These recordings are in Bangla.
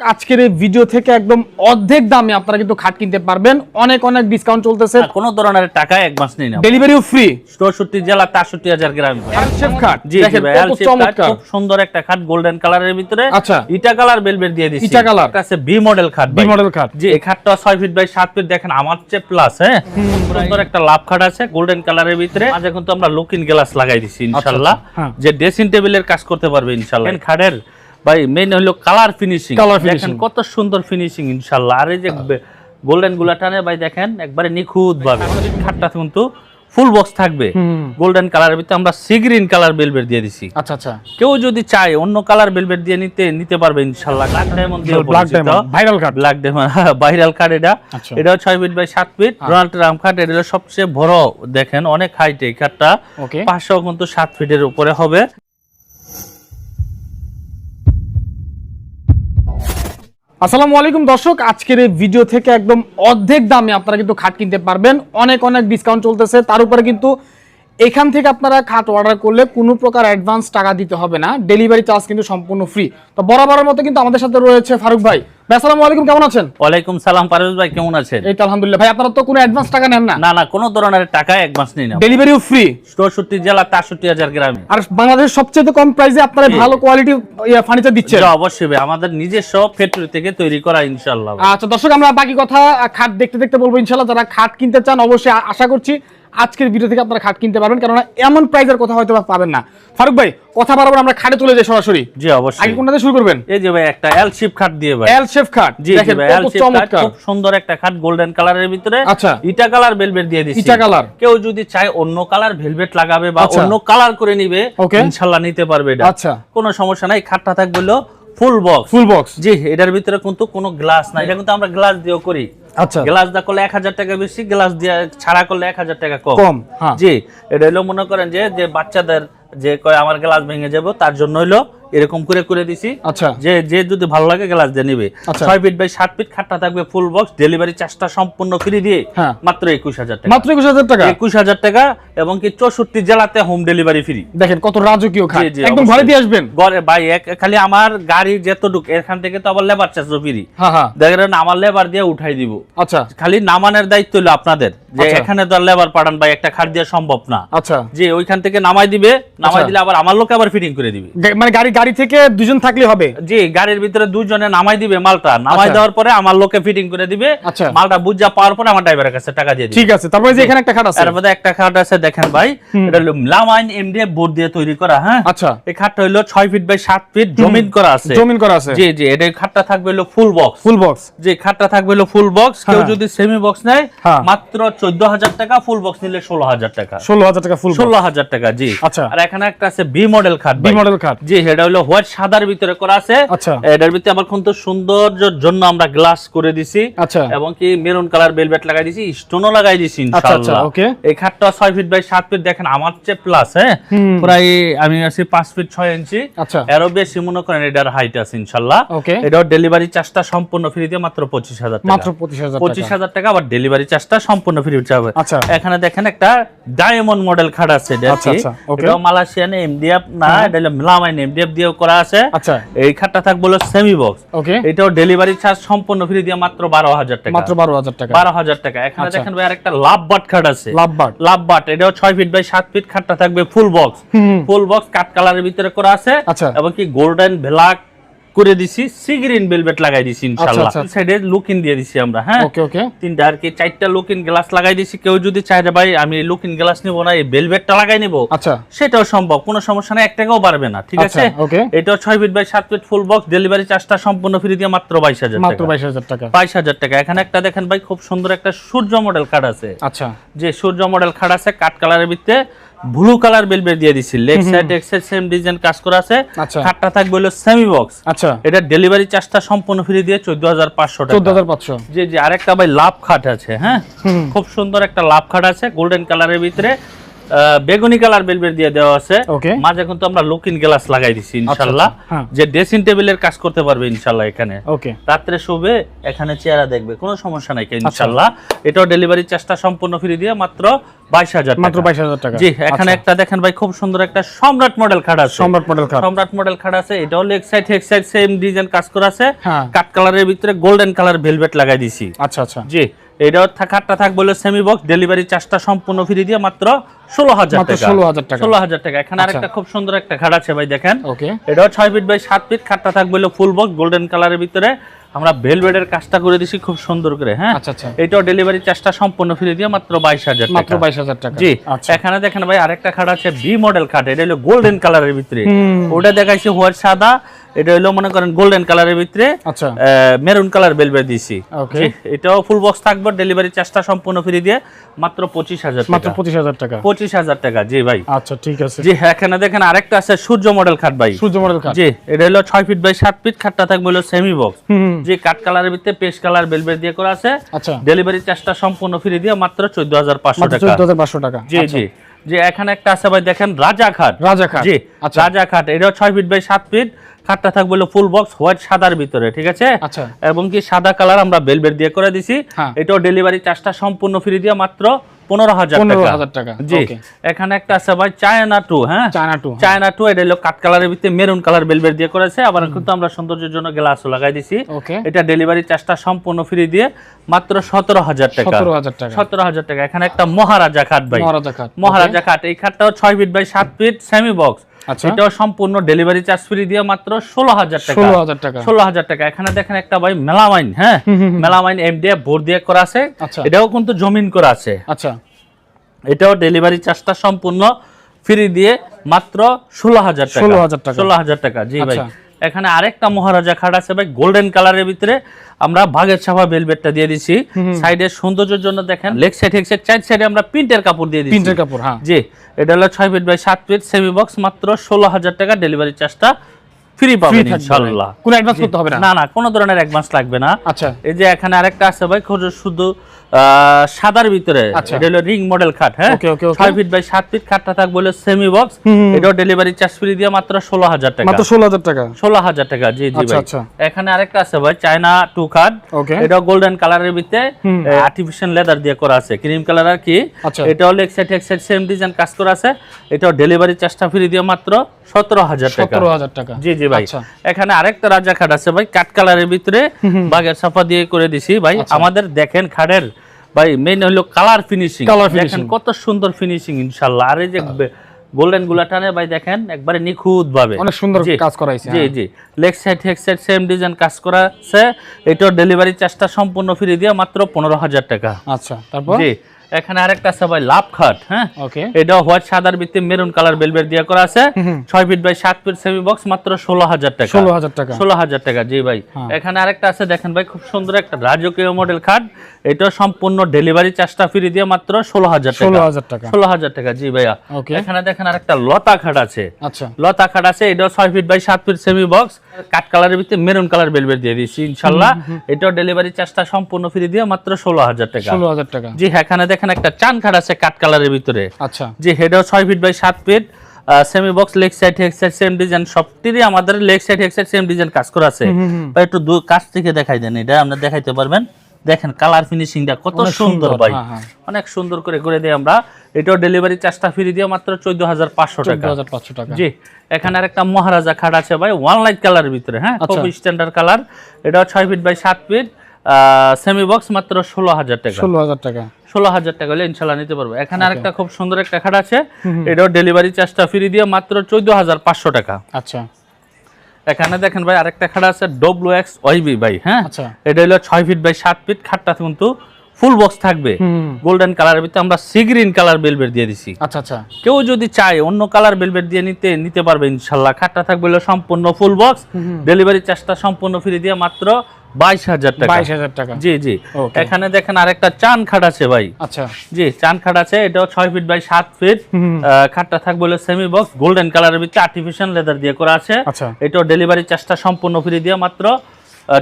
আজকের এই ভিডিও থেকে একদম অর্ধেক দামে আপনারা কিন্তু খাট কিনতে পারবেন। অনেক অনেক ডিসকাউন্ট চলতেছে। কোন ধরনের টাকা অ্যাডভান্স নেই না। ডেলিভারিও ফ্রি চৌষট্টি জেলা তেষট্টি হাজার গ্রাম। শেফ খাট। জি চমৎকার। খুব সুন্দর একটা খাট গোল্ডেন কালারের ভিতরে। আচ্ছা। ইটা কালার বেলবেট দিয়ে দিচ্ছি ইটা colour? আছে বি মডেল খাট বি মডেল খাট। জি এই খাটটা ছয় ফিট বাই সাত ফিট দেখেন আমার চেয়ে প্লাস হ্যাঁ? সুন্দর একটা লাভ খাট আছে গোল্ডেন কালারের ভিতরে। মাঝে কিন্তু আমরা লুকিং গ্লাস লাগাই দিছি ইনশাল্লাহ। হ্যাঁ। যে ড্রেসিং টেবিলের কাজ করতে পারবে ইনশাল্লাহ। খাটের ভাই মেইন হলো কালার ফিনিশিং Colour দেখেন কত সুন্দর ফিনিশিং ইনশাল্লাহ। আর এই যে গোল্ডেনগুলা টানে ভাই দেখেন একবারে নিখুঁত ভাবে খাটটা কিন্তু ফুল বক্স থাকবে। গোল্ডেন কালারের ভিতরে আমরা সি গ্রিন কালার বেলবেট দিয়ে দিছি। আচ্ছা আচ্ছা। কেউ যদি চায় অন্য কালার বেলবেট দিয়ে নিতে নিতে পারবে ইনশাল্লাহ। ব্ল্যাক ডায়মন্ড দিয়ে ব্ল্যাক ডায়মন্ড ভাইরাল খাট ব্ল্যাক ডায়মন্ড ভাইরাল কার্ড এটা। আচ্ছা। এটা ছয় ফিট বাই সাত ফিট ডোনাল্ড ট্রাম্প কার্ড এটা সবচেয়ে বড় দেখেন অনেক হাইট এই কার্ডটা ওকে পাঁচশো কিন্তু সাত ফিটের উপরে হবে। আসসালামু আলাইকুম দর্শক, আজকের এই ভিডিও থেকে একদম অর্ধেক দামে আপনারা কিন্তু খাট কিনতে পারবেন। অনেক অনেক ডিসকাউন্ট চলতেছে। তার উপরে কিন্তু এখান থেকে আপনারা খাট অর্ডার করলে কোনো প্রকার অ্যাডভান্স টাকা দিতে হবে না। ডেলিভারি চার্জ কিন্তু সম্পূর্ণ ফ্রি তো বরাবরের মতো কিন্তু আমাদের সাথে রয়েছে ফারুক ভাই। আসসালামু আলাইকুম কেমন আছেন? ওয়ালাইকুম সালাম পারভেজ ভাই কেমন আছেন? এই তো আলহামদুলিল্লাহ। ভাই আপনারা তো কোনো অ্যাডভান্স টাকা নেন না? না না কোনো ধরনের টাকা অ্যাডভান্স নেই না। ডেলিভারিও ফ্রি চৌষট্টি জেলা তেষট্টি হাজার গ্রামে। আর বাংলাদেশের সবচেয়ে কম প্রাইসে আপনারা ভালো কোয়ালিটি ফার্নিচার দিচ্ছেন? জি, অবশ্যই ভাই, আমাদের নিজস্ব ফ্যাক্টরি থেকে তৈরি করা ইনশাল্লাহ আচ্ছা দর্শক আমরা বাকি কথা খাট দেখতে দেখতে বলব ইনশাল্লাহ যারা খাট কিনতে চান অবশ্যই আশা করছি আজকের ভিডিও থেকে আপনারা খাট কিনতে পারবেন কেননা এমন প্রাইসের কথা হয়তো পাবেন না। ফারুক ভাই কথা বারবার আমরা খাটে চলে যাই সরাসরি। জি অবশ্যই। আগে কোনটাতে শুরু করবেন? এই যে ভাই একটা এল শিপ খাট দিয়ে ভাই। এল শেফ খাট। জি দেখেন ভাই এল শেপ খাট খুব সুন্দর একটা খাট গোল্ডেন কালারের ভিতরে। আচ্ছা। ইটা কালার ভেলভেট দিয়ে দিচ্ছি ইটা colour? কেউ যদি চায় অন্য কালার ভেলভেট লাগাবে বা আচ্ছা। অন্য কালার করে নিবে. ইনশাআল্লাহ নিতে পারবে এটা। আচ্ছা। কোনো সমস্যা নাই খাটটা থাকবে ফুল বক্স ফুল বক্স জি এটার ভিতরে কিন্তু কোনো গ্লাস নাই। এটা কিন্তু আমরা গ্লাস দিয়েও করি। আচ্ছা গ্লাস দা করলে এক হাজার টাকা বেশি গ্লাস দিয়ে ছাড়া করলে এক হাজার টাকা কম কম, হ্যাঁ। জি এটা হইল মনে করেন যে যে বাচ্চাদের যে কয় আমার গ্লাস ভেঙে যাব তার জন্য হইল এরকম করে করে দিছি। আচ্ছা। যে যে যদি ভালো লাগে গ্লাস দিয়ে নিবে। আচ্ছা। ছয় ফিট বাই সাত ফিট খাটটা থাকবে ফুল বক্স ডেলিভারি চার্জটা সম্পূর্ণ ফ্রি দিয়ে হ্যাঁ। মাত্র একুশ হাজার টাকা। মাত্র একুশ হাজার টাকা? একুশ হাজার টাকা এবং কি চৌষট্টি জেলাতে হোম ডেলিভারি ফ্রি দেখেন কত রাজকীয় একদম ঘরে দিয়ে আসবেন? ঘরে ভাই এক- খালি আমার গাড়ি যেতটুক এখান থেকে তো আবার লেবার চার্জ ফ্রি হ্যাঁ হ্যাঁ। দেখেন আমার লেবার দিয়ে উঠাই দিব। আচ্ছা। খালি নামানোর দায়িত্ব হলো আপনাদের। যে আচ্ছা। এখানে তো লেবার পাঠান ভাই একটা খাট দেওয়া সম্ভব না। আচ্ছা। যে ওইখান থেকে নামাই দিবে নামাই আচ্ছা। দিলে আবার আমার লোক আবার ফিটিং করে দিবে। মানে গাড়ি গাড়ি থেকে দুজন থাকলে হবে? জি গাড়ির ভিতরে দুজনে নামাই দিবে মালটা। নামাই আচ্ছা। দেওয়ার পরে আমার লোকে ফিটিং করে দিবে। আচ্ছা। মালটা বুঝা পাওয়ার পরে আমার ড্রাইভারের কাছে টাকা দিয়ে ঠিক আছে তারপরে যে এখানে একটা খাট আছে। মধ্যে একটা খাট আছে দেখেন ভাই এটা লামাইন এমডিএফ বোর্ড দিয়ে তৈরি করা হ্যাঁ? আচ্ছা। এই খাটটা হলো ছয় ফিট বাই সাত ফিট জমিন করা আছে। জমিন করা আছে। জি জি এটা খাটটা থাকবে হলো ফুল বক্স ফুল বক্স যে খাটটা থাকবে হলো ফুল বক্স কেউ হ্যাঁ। যদি সেমি বক্স নেয় হ্যাঁ। মাত্র চোদ্দ হাজার টাকা ফুল বক্স নিলে ষোলো হাজার টাকা। ষোলো হাজার টাকা ফুল ষোলো হাজার টাকা জি। আচ্ছা। আর এখানে একটা আছে বি মডেল খাট বি মডেল খাট। জি এটা হলো হোয়াইট সাদার ভিতরে করা আছে। আচ্ছা। এটার ভিতরে কিন্তু সৌন্দর্যের জন্য আমরা গ্লাস করে দিছি। আচ্ছা। এবং কি মেরুন কালার বেলভেট লাগাই দিছি স্টোনও লাগাই দিছি আচ্ছা, ইনশাআল্লাহ এই খাটটা ফিট বাই ফিট দেখেন আমার চেয়ে প্লাস হ্যাঁ? প্রায় আমি আছি ফিট ইঞ্চি। এরও বেশি মনে করেন এটার হাইট আছে. এটাও ডেলিভারি চার্জটা সম্পূর্ণ ফ্রি দিয়ে মাত্র পঁচিশ হাজার টাকা। মাত্র পঁচিশ হাজার পঁচিশ হাজার টাকা আবার ডেলিভারি চার্জটা সম্পূর্ণ ফ্রি হবে। আচ্ছা। এখানে দেখেন একটা ডায়মন্ড মডেল খাট আছে এটা মালয়েশিয়ান এমডিএফ না এটা হলো মেলামাইন এমডিএফ দিয়েও করা আছে। আচ্ছা। এই খাটটা থাকবে হলো সেমি বক্স ওকে। এটাও ডেলিভারি চার্জ সম্পূর্ণ ফ্রি দিয়ে মাত্র বারো হাজার টাকা। মাত্র বারো হাজার টাকা। বারো হাজার টাকা। এখানে আচ্ছা। দেখেন ভাই আরেকটা লাভ বাট খাট আছে। লাভ বাট লাভ বাট এটাও ছয় ফিট বাই সাত ফিট খাটটা থাকবে ফুল বক্স ফুল বক্স কাট কালারের ভিতরে করা আছে। আচ্ছা। এবং কি গোল্ডেন ব্ল্যাক করে দিছি সি গ্রিন বেলভেট লাগাই দিছি ইনশাআল্লাহ আচ্ছা। সাইডে লুকিং দিয়ে দিছি আমরা হ্যাঁ? ওকে ওকে তিনটা আর কি চারটা লুকিং গ্লাস লাগাই দিছি। কেউ যদি চায় ভাই আমি লুকিং গ্লাস নিব না এই বেলভেটটা লাগাই নিব আচ্ছা। সেটাও সম্ভব কোনো সমস্যা নাই এক টাকাও পারবে না ঠিক আচ্ছা, আছে. এটাও ছয় ফিট বাই সাত ফিট ফুল বক্স ডেলিভারি চার্জটা সম্পূর্ণ ফ্রি দিয়ে মাত্র বাইশ হাজার মাত্র টাকা। বাইশ হাজার টাকা। বাইশ হাজার টাকা। এখানে একটা দেখেন ভাই খুব সুন্দর একটা সূর্য মডেল কার্ড আছে। আচ্ছা। যে সূর্য মডেল কাট আছে কাট কালারের ভিতরে। ব্লু কালার বেলবেট দিয়ে দিছি। লেগ সাইড এক্স সাইড সেম ডিজাইন কাজ করা আছে। আচ্ছা। খাটটা থাকবে হলো সেমি বক্স আচ্ছা। এটা ডেলিভারি চার্জটা সম্পূর্ণ ফ্রি দিয়ে চোদ্দ হাজার পাঁচশো চোদ্দ টাকা হাজার পাঁচশো। যে যে আরেকটা ভাই লাভ খাট আছে হ্যাঁ? খুব সুন্দর একটা লাভ খাট আছে গোল্ডেন কালারের ভিতরে। বেগুনি কালার বেলবেট দিয়ে দেওয়া আছে। মাঝে কিন্তু আমরা লুকিং গ্লাস লাগাই দিছি ইনশাল্লাহ। আচ্ছা, হ্যাঁ। যে ড্রেসিং টেবিলের কাজ করতে পারবে ইনশাল্লাহ এখানে। রাত্রে শুবে এখানে চেহারা দেখবে কোনো সমস্যা নাই আচ্ছা। ইনশাল্লাহ। এটাও ডেলিভারি চার্জটা সম্পূর্ণ ফ্রি দিয়ে মাত্র বাইশ হাজার মাত্র বাইশ হাজার টাকা। জি এখানে একটা দেখেন ভাই খুব সুন্দর একটা সম্রাট মডেল খাট আছে। সম্রাট মডেল কার সম্রাট মডেল খাট আছে এটাও leg side head side same design কাজ করা আছে। হ্যাঁ। কাট কালারের ভিতরে গোল্ডেন কালার ভেলভেট লাগাই দিছি। আচ্ছা আচ্ছা। জি এটাও খাটটা থাকবে হলো সেমি বক্স ডেলিভারি চার্জটা সম্পূর্ণ ফ্রি দিয়ে মাত্র ষোলো হাজার টাকা। 16,000 টাকা। ষোলো হাজার টাকা। এখানে আচ্ছা। আরেকটা খুব সুন্দর একটা খাট আছে ভাই দেখেন। ওকে। এটাও ছয় ফিট বাই সাত ফিট খাটটা থাকবে হলো ফুল বক্স গোল্ডেন কালারের ভিতরে আমরা ভেলভেটের কাজটা করে দিছি খুব সুন্দর করে হ্যাঁ? আচ্ছা আচ্ছা। এটাও ডেলিভারি চার্জটা সম্পূর্ণ ফ্রি দিয়ে মাত্র বাইশ হাজার মাত্র বাইশ হাজার টাকা। জি। এখানে দেখেন ভাই আরেকটা খাট আছে বি মডেল খাট এটা হলো গোল্ডেন কালারের ভিতরে। ওটা দেখাইছি হোয়াইট সাদা এটা হলো মনে করেন গোল্ডেন কালারের ভিতরে আচ্ছা। মেরুন কালার বেলবে. এটাও ফুল বক্স থাকবে ডেলিভারি চার্জটা সম্পূর্ণ ফ্রি দিয়ে মাত্র পঁচিশ হাজার মাত্র পঁচিশ হাজার টাকা। পঁচিশ হাজার টাকা জি ভাই। আচ্ছা ঠিক আছে। জি এখানে দেখেন আরেকটা আছে সূর্য মডেল খাট ভাই। সূর্য মডেল কার জি এটা হলো ছয় ফিট বাই সাত ফিট খাটটা থাকবে হলো সেমি বক্স যে কাঠ কালারের ভিতরে পেস্ট কালার বেলবেট দিয়ে করা আছে। আচ্ছা। ডেলিভারি চার্জটা সম্পূর্ণ ফ্রি দিয়ে মাত্র চোদ্দ হাজার পাঁচশো মাত্র টাকা। চোদ্দ হাজার পাঁচশো টাকা। জি জি। যে এখানে একটা আছে ভাই দেখেন রাজা খাট। রাজা খাট। জি রাজাঘাট রাজা খাট। এটাও ছয় ফিট বাই সাত ফিট খাটটা থাকবে ফুল বক্স হোয়াইট সাদার ভিতরে ঠিক আছে? আচ্ছা। এবং কি সাদা কালার আমরা বেলবেট দিয়ে করে দিছি। হ্যাঁ। এটাও ডেলিভারি চার্জটা সম্পূর্ণ ফ্রি দিয়ে মাত্র পনেরো হাজার পনেরো হাজার টাকা। জি। এখানে একটা আছে ভাই চায়না টু হ্যাঁ? চায়না টু চায়না টু এটা হলো কাঠ কালারের ভিতরে মেরুন কালার বেলবেট দিয়ে করেছে। আবার কিন্তু আমরা সৌন্দর্যের জন্য গ্লাসও লাগাই দিছি। এটা ডেলিভারি চার্জটা সম্পূর্ণ ফ্রি দিয়ে মাত্র সতেরো হাজার টাকা। সতেরো হাজার টাকা। সতেরো হাজার টাকা। এখানে একটা মহারাজা খাট ভাই। মহারাজা খাট। মহারাজা খাট। এই খাটটাও ছয় ফিট বাই সাত ফিট সেমি বক্স এটাও সম্পূর্ণ ডেলিভারি চার্জ ফ্রি দিয়ে মাত্র ষোলো হাজার টাকা। ষোলো হাজার টাকা। ষোলো হাজার টাকা। এখানে দেখেন একটা ভাই মেলামাইন হ্যাঁ। মেলামাইন এম দিয়ে বোর্ড দিয়ে করা আছে। আচ্ছা। এটাও কিন্তু জমিন করা আছে। আচ্ছা। এটাও ডেলিভারি চার্জটা সম্পূর্ণ ফ্রি দিয়ে মাত্র ষোলো হাজার টাকা। 16,000 টাকা। ষোলো হাজার টাকা। জি ভাই। আচ্ছা। এখানে আরেকটা মহারাজা খাট আছে ভাই গোল্ডেন কালারের ভিতরে আমরা ভাগের ছাপা বেলবেটটা দিয়ে দিছি সাইডের সৌন্দর্যের জন্য দেখেন লেগ সাইড হেক সাইড চার সাইডে আমরা প্রিন্টের কাপড় দিয়ে দিচ্ছি। প্রিন্টের কাপড় হ্যাঁ। জি এটা হলো ছয় ফিট বাই সাত ফিট সেমি বক্স মাত্র ষোলো হাজার টাকা ডেলিভারি চার্জটা ফ্রি পাবেন থাকবে। ইনশাল্লাহ। কোনো অ্যাডভান্স করতে হবে না? না না কোনো ধরনের অ্যাডভান্স লাগবে না। আচ্ছা। এই যে এখানে আরেকটা আছে ভাই খোঁজ শুধু সাদার ভিতরে। আচ্ছা। এটা হলো রিং মডেল খাট হ্যাঁ. ছয় ফিট বাই সাত ফিট খাটটা থাকবে হলো সেমি বক্স এটাও ডেলিভারি চার্জ ফ্রি দিয়ে মাত্র ষোলো হাজার টাকা। মাত্র ষোলো হাজার টাকা? ষোলো হাজার টাকা জি জি আচ্ছা, ভাই। আচ্ছা। এখানে আরেকটা আছে ভাই চায়না টু খাট। এটা গোল্ডেন কালারের ভিতরে আর্টিফিশিয়াল লেদার দিয়ে করা আছে। ক্রিম কালার আর কি? এটা এটাও লেগ সাইড এক সাইড সেম ডিজাইন কাজ করা আছে। এটাও ডেলিভারি চার্জটা ফ্রি দিয়ে মাত্র সতেরো হাজার টাকা। সতেরো হাজার টাকা। জি জি ভাই। এখানে আরেকটা রাজা খাট আছে ভাই কাঠ কালারের ভিতরে। বাগের সাফা দিয়ে করে দিছি ভাই। আমাদের দেখেন খাটের ভাই মেইন হলো কালার ফিনিশিং কালার দেখেন কত সুন্দর ফিনিশিং ইনশাআল্লাহ আর এই যে গোল্ডেন গুলাটানে ভাই দেখেন একবারে নিখুঁত ভাবে অনেক সুন্দর। কাজ করাইছে জি হ্যাঁ। জি। Leg side head side same design কাজ করা আছে এটার ডেলিভারি চার্জটা সম্পূর্ণ ফ্রি দিয়ে মাত্র পনেরো হাজার টাকা। আচ্ছা তারপর? জি। এখানে আরেকটা আছে ভাই লাভ খাট হ্যাঁ? ওকে। এটা হোয়াইট সাদার ভিত্তি মেরুন কালার দিয়ে করা আছে। Feet by feet semi box মাত্র ষোলো হাজার টাকা। ষোলো হাজার টাকা। ষোলো হাজার টাকা জি ভাই। হ্যাঁ। এখানে আরেকটা আছে দেখেন ভাই খুব সুন্দর একটা রাজকীয় মডেল খাট। এটা সম্পূর্ণ ডেলিভারি চার্জটা ফ্রি দিয়ে মাত্র ষোলো হাজার ষোলো টাকা হাজার টাকা। ষোলো হাজার টাকা জি ভাইয়া। এখানে দেখেন আরেকটা লতা খাট আছে। আচ্ছা। লতা খাট আছে এটাও ছয় ফিট বাই সাত ফিট সেমি বক্স কাঠ কালারের ভিতরে মেরুন কালার বেলবেট দিয়ে দিচ্ছি ইনশাল্লাহ। এটাও ডেলিভারি চার্জটা সম্পূর্ণ ফ্রি দিয়ে মাত্র ষোলো হাজার টাকা। ষোলো হাজার টাকা। জি এখানে দেখেন একটা চান খাট আছে কাঠ কালারের ভিতরে। আচ্ছা। যে হেডও ছয় ফিট বাই সাত feet semi box leg side head side same design সবটিরই আমাদের leg side side same design কাজ করা আছে। ভাই একটু কাছ থেকে দেখাই দেন এটা দেখাইতে পারবেন। দেখেন কালার ফিনিশিংটা কত সুন্দর ভাই। হ্যাঁ হ্যাঁ। অনেক সুন্দর করে করে দিই আমরা। এটাও ডেলিভারি চার্জটা ফ্রি দিয়ে মাত্র চোদ্দ হাজার পাঁচশো টাকা। টাকা। জি এখানে আরেকটা মহারাজা খাট আছে ভাই ওয়ান লাইট কালারের ভিতরে হ্যাঁ খুব আচ্ছা। স্ট্যান্ডার্ড কালার এটাও ছয় ফিট বাই সাত ফিট সেমি বক্স মাত্র ষোলো হাজার টাকা। ষোলো হাজার টাকা। ষোলো হাজার টাকা হলে ইনশাল্লাহ নিতে পারব। এখানে আরেকটা খুব সুন্দর একটা খাট আছে। এটাও ডেলিভারি চার্জটা ফ্রি দিয়ে মাত্র চোদ্দ হাজার পাঁচশো টাকা। আচ্ছা। এখানে দেখেন ভাই আরেকটা খাট আছে ডব্লিউ এক্স ওয়াইবি ভাই হ্যাঁ? আচ্ছা। এটা হলো ছয় ফিট বাই সাত ফিট খাটটা কিন্তু ফুল বক্স থাকবে। গোল্ডেন কালারের ভিতরে আমরা সি গ্রিন কালার বেলবেট দিয়ে দিছি। আচ্ছা আচ্ছা। কেউ যদি চায় অন্য কালার বেলবেট দিয়ে নিতে নিতে পারবে ইনশাল্লাহ। খাটটা থাকবে হলো সম্পূর্ণ ফুল বক্স ডেলিভারি চার্জটা সম্পূর্ণ ফ্রি দিয়ে মাত্র বাইশ হাজার টাকা। বাইশ হাজার টাকা। জি জি। Okay. এখানে দেখেন আরেকটা চান খাট আছে ভাই। আচ্ছা। জি চান খাট আছে এটাও ছয় ফিট বাই সাত ফিট খাটটা থাকবে হলো সেমি বক্স গোল্ডেন কালারের ভিতরে আর্টিফিশিয়াল লেদার দিয়ে করা আছে। আচ্ছা। এটাও ডেলিভারি চার্জটা সম্পূর্ণ ফ্রি দিয়ে মাত্র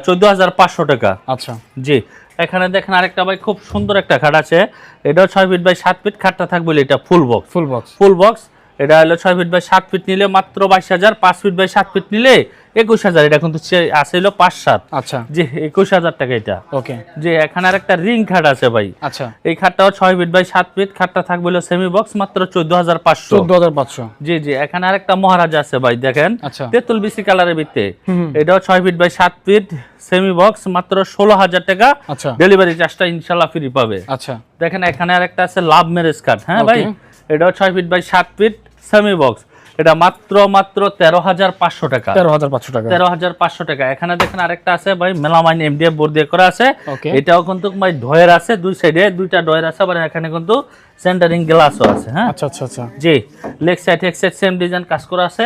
চোদ্দ হাজার পাঁচশো টাকা। আচ্ছা। জি এখানে দেখেন আরেকটা ভাই খুব সুন্দর একটা খাট আছে। এটাও ছয় ফিট বাই সাত ফিট খাটটা থাকবে এটা full box full box full box এটা হলো ছয় ফিট বাই সাত ফিট নিলে মাত্র বাইশ হাজার পাঁচ ফিট বাই সাত ফিট নিলে একুশ হাজার এটা কিন্তু আছে হলো পাঁচ সাত আচ্ছা। যে একুশ হাজার টাকা এটা। ওকে। যে এখানে আর একটা রিং খাট আছে ভাই। আচ্ছা। এই খাটটাও ছয় ফিট বাই সাত ফিট খাটটা থাকবে হলো সেমি বক্স মাত্র চোদ্দ হাজার পাঁচশো। চোদ্দ হাজার পাঁচশো। জি জি এখানে আরেকটা মহারাজা আছে ভাই দেখেন। আচ্ছা। তেঁতুল বিসি কালারের ভিত্তে। এটাও ছয় ফিট বাই সাত ফিট সেমি বক্স মাত্র ষোলো হাজার টাকা। আচ্ছা। ডেলিভারি চার্জটা ইনশাল্লাহ ফ্রি পাবে। আচ্ছা। দেখেন এখানে আরেকটা আছে লাভ ম্যারেজ কার্ড হ্যাঁ ভাই? এটাও ছয় ফিট বাই সাত ফিট সেমি বক্স এটা মাত্র মাত্র তেরো হাজার পাঁচশো টাকা। তেরো হাজার পাঁচশো টাকা। তেরো হাজার পাঁচশো টাকা। এখানে দেখেন আরেকটা আছে ভাই মেলামাইন এমডিএফ বোর্ড দিয়ে করা আছে। এটাও কিন্তু ভাই ডয়ের আছে দুই সাইডে দুইটা ডয়ের আছে আবার এখানে কিন্তু সেন্টারিং গ্লাসও আছে হ্যাঁ? আচ্ছা আচ্ছা আচ্ছা। জি leg side head side same design কাজ করা আছে।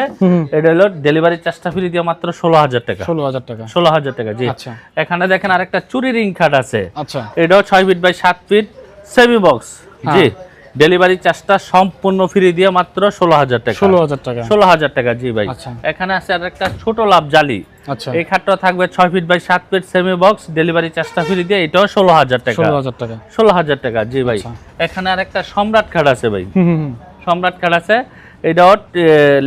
এটা হলো ডেলিভারি চার্জটা ফ্রি দিয়ে মাত্র ষোলো হাজার টাকা। ষোলো হাজার টাকা। ষোলো হাজার টাকা জি। আচ্ছা। এখানে দেখেন আরেকটা চুরি রিং খাট আছে। আচ্ছা। এটাও ছয় ফিট বাই সাত ফিট সেমি বক্স জি। ডেলিভারি চার্জটা সম্পূর্ণ ফ্রি দিয়ে মাত্র ষোলো হাজার টাকা। ষোলো হাজার টাকা। ষোলো হাজার টাকা জি ভাই। আচ্ছা। এখানে আছে আর একটা ছোট লাভ জালি। আচ্ছা। এই খাটটা থাকবে ছয় ফিট বাই সাত ফিট সেমি বক্স ডেলিভারি চার্জটা ফ্রি দিয়ে এটাও ষোলো হাজার টাকা। ষোলো হাজার টাকা। ষোলো হাজার টাকা জি ভাই। আচ্ছা। এখানে আর একটা সম্রাট খাট আছে ভাই। সম্রাট কার্ড আছে। এটাও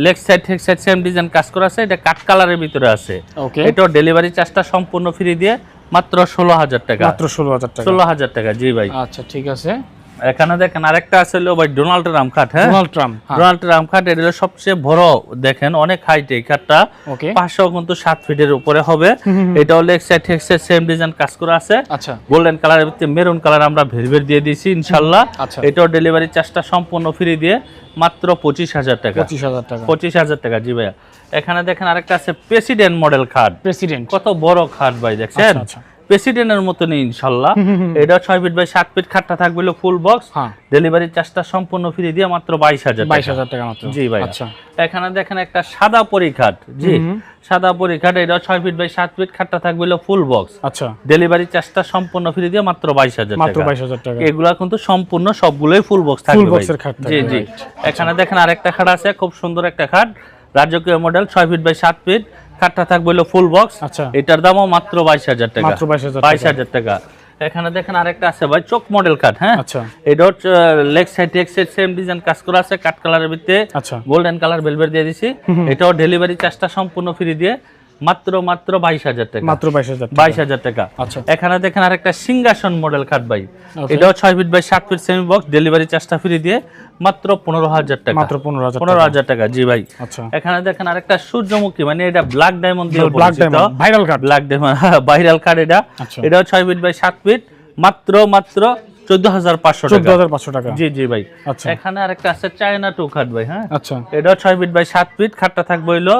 leg side side same design কাজ করা আছে। এটা কাট কালারের ভিতরে আছে। এটাও ডেলিভারি চার্জটা সম্পূর্ণ ফ্রি দিয়ে মাত্র ষোলো হাজার টাকা। মাত্র ষোলো হাজার টাকা। ষোলো হাজার টাকা জি ভাই। আচ্ছা ঠিক আছে। এখানে দেখেন আরেকটা আছে হলো ভাই ডোনাল্ড ট্রাম্প খাট হ্যাঁ? ডোনাল্ড ট্রাম্প হ্যাঁ। ডোনাল্ড ট্রাম্প খাট এটা হলো সবচেয়ে বড় দেখেন অনেক হাইট এই খাটটা। ওকে। পাঁচশো কিন্তু সাত ফিটের উপরে হবে। এটাও leg side head side same design কাজ করা আছে। আচ্ছা। গোল্ডেন কালারের ভিতরে মেরুন কালার আমরা ভেলভেট দিয়ে দিয়েছি ইনশাল্লাহ। আচ্ছা। এটাও ডেলিভারি চার্জটা সম্পূর্ণ ফ্রি দিয়ে মাত্র পঁচিশ হাজার টাকা। পঁচিশ হাজার টাকা। পঁচিশ হাজার টাকা জি ভাইয়া। এখানে দেখেন আরেকটা আছে প্রেসিডেন্ট মডেল খাট। প্রেসিডেন্ট কত বড় খাট ভাই দেখছেন? আচ্ছা। প্রেসিডেন্টের মতনই ইনশাল্লাহ। এটা ছয় ফিট বাই সাত ফিট খাটটা থাকবে ফুল বক্স ডেলিভারি চার্জটা সম্পূর্ণ ফ্রি দিয়ে মাত্র বাইশ হাজার বাইশ হাজার টাকা মাত্র। জি ভাই আচ্ছা। এখানে দেখেন একটা সাদা পরিখাট জি। সাদা পরিখাট এটা ছয় ফিট বাই সাত ফিট খাটটা থাকবে ফুল বক্স আচ্ছা। ডেলিভারি চার্জটা সম্পূর্ণ ফ্রি দিয়ে মাত্র বাইশ হাজার মাত্র বাইশ হাজার টাকা। এগুলা কিন্তু সম্পূর্ণ সবগুলোই ফুল বক্স থাকবে জি জি। এখানে দেখেন আরেকটা খাট আছে খুব সুন্দর একটা খাট। রাজকীয় মডেল ছয় ফিট বাই সাত ফিট। খাটটা থাকবে হলো ফুল বক্স আচ্ছা। এটার দামও মাত্র বাইশ হাজার টাকা। মাত্র বাইশ হাজার টাকা। এখানে দেখেন আরেকটা আছে ভাই চোখ মডেল কাট হ্যাঁ? আচ্ছা। এটা লেগ সাইড এক্স সাইড সেম ডিজাইন কাজ করা আছে কাট কালারের ভিতরে আচ্ছা। গোল্ডেন কালার ভেলভেট দিয়ে দিছি। এটাও ডেলিভারি চার্জটা সম্পূর্ণ ফ্রি দিয়ে। মাত্র মাত্র বাইশ হাজার টাকা। মাত্র বাইশ হাজার বাইশ হাজার টাকা। আচ্ছা। এখানে দেখেন আরেকটা সিংহাসন মডেল খাট ভাই। এটাও ছয় ফিট বাই সাত ফিট সেমি বক্স ডেলিভারি চার্জটা ফ্রি দিয়ে মাত্র পনেরো হাজার টাকা। মাত্র পনেরো হাজার পনেরো হাজার টাকা জি ভাই। আচ্ছা। এখানে দেখেন আরেকটা সূর্যমুখী মানে এটা ব্ল্যাক ডায়মন্ড দিয়ে black diamond viral card black diamond viral card এটা। আচ্ছা। এটাও ছয় ফিট বাই সাত ফিট মাত্র মাত্র চোদ্দ হাজার পাঁচশো চোদ্দ টাকা। হাজার পাঁচশো টাকা। জি জি ভাই। আচ্ছা। এখানে আরেকটা আছে চায়না টু খাট ভাই হ্যাঁ। আচ্ছা। এটাও ছয় ফিট বাই সাত ফিট খাটটা থাকবে হইল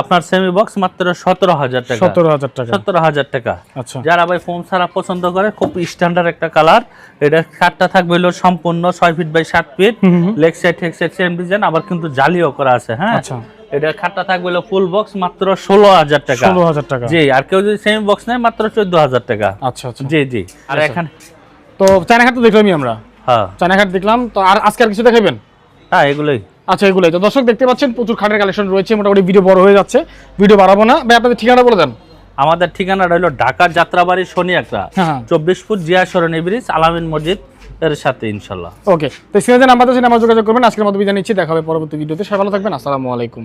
আপনার সেমি বক্স মাত্র সতেরো হাজার টাকা। সতেরো হাজার টাকা। সতেরো হাজার টাকা। আচ্ছা। যারা ভাই ফোম ছাড়া পছন্দ করে খুব স্ট্যান্ডার্ড একটা কালার এটা খাটটা থাকবে হলো সম্পূর্ণ ছয় ফিট বাই সাত feet. Leg side head side same design আবার কিন্তু জালিও করা আছে হ্যাঁ? আচ্ছা। এটা খাটটা থাকবে হলো ফুল বক্স মাত্র ষোলো হাজার টাকা। ষোলো হাজার টাকা। জি আর কেউ যদি সেমি বক্স নেয় মাত্র চোদ্দ হাজার টাকা। আচ্ছা আচ্ছা। জি জি। আর আচ্ছা। এখানে তো চায়না ঘাট তো দেখলামই আমরা। হ্যাঁ। চায়না ঘাট দেখলাম তো আর আজকে আর কিছু দেখাবেন? হ্যাঁ এগুলোই। আচ্ছা এগুলোই। তো দর্শক দেখতে পাচ্ছেন প্রচুর খাটের কালেকশন রয়েছে মোটামুটি ভিডিও বড় হয়ে যাচ্ছে। ভিডিও বাড়াবো না। ভাই আপনাদের ঠিকানা বলে দেন। আমাদের ঠিকানাটা হলো ঢাকার যাত্রাবাড়ি শনি একটা হ্যাঁ হ্যাঁ। চব্বিশ ফুট জিয়া সরণি ব্রিজ আলামিন মসজিদ এর সাথে ইনশাল্লাহ। ওকে তো যে নাম্বার আছে নাম্বার যোগাযোগ করবেন। আজকের মতো বিদায় নিচ্ছি। দেখা হবে পরবর্তী ভিডিওতে সবাই ভালো থাকবেন। আসসালামু আলাইকুম।